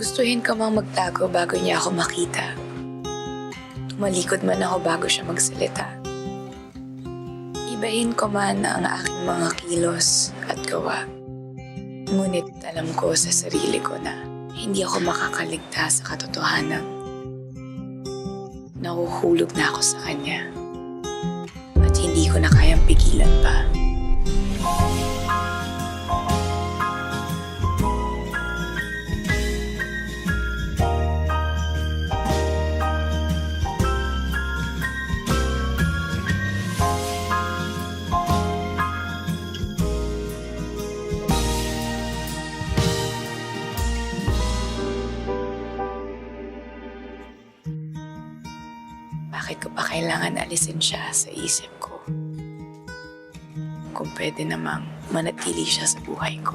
Gustuhin ko mang magtago bago niya ako makita. Tumalikod man ako bago siya magsalita. Ibahin ko man ang aking mga kilos at gawa. Ngunit alam ko sa sarili ko na hindi ako makakaligtas sa katotohanan. Nahuhulog na ako sa kanya. At hindi ko na kayang pigilan pa. Bakit ko pa kailangan alisin siya sa isip ko? Kung pwede namang manatili siya sa buhay ko.